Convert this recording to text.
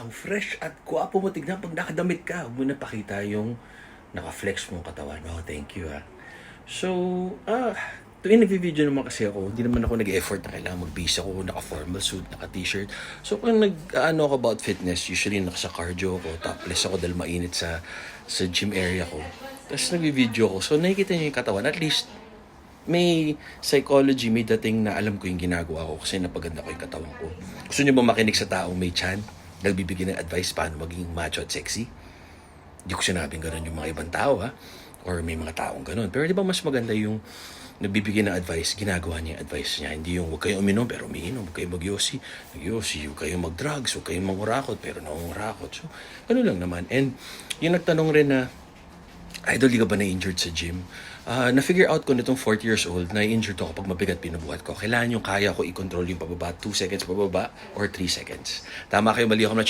ang fresh at guwapo mo tignan pag nakadamit ka. Huwag mo na pakita yung naka-flex mong katawan. Oh, thank you ah. So, ah, tuwing nag-video naman kasi ako, hindi naman ako nag-effort na kailangan mag-base ako, naka-formal suit, naka-t-shirt. So, kung nag-ano ako about fitness, usually naka-cardio ako, topless ako dahil mainit sa, sa gym area ko. Tapos nag-video ako. So, nakikita niyo yung katawan. At least, may psychology, may dating na alam ko yung ginagawa ko kasi napaganda ko yung katawan ko. Gusto niyo ba makinig sa taong may chan? Nagbibigay ng advice paano maging macho at sexy? Hindi ko sinabing ganun yung mga ibang tao, ha? Or may mga taong ganun. Pero di ba mas maganda yung nagbibigay ng advice, ginagawa niya yung advice niya. Hindi yung huwag kayong uminom pero umiinom, huwag kayong magyosi, magyosi, huwag kayong mag-drugs, huwag kayong mangurakot pero nangungurakot. So, ano lang naman. And yung nagtanong rin na, Idol, di ka ba na-injured sa gym? Ah, na-figure out ko nitong 40 years old, na-injured ako pag mabigat pinubuhat ko. Kailangan yung kaya ko i-control yung pababa, 2 seconds pababa or 3 seconds. Tama kayo, mali ako na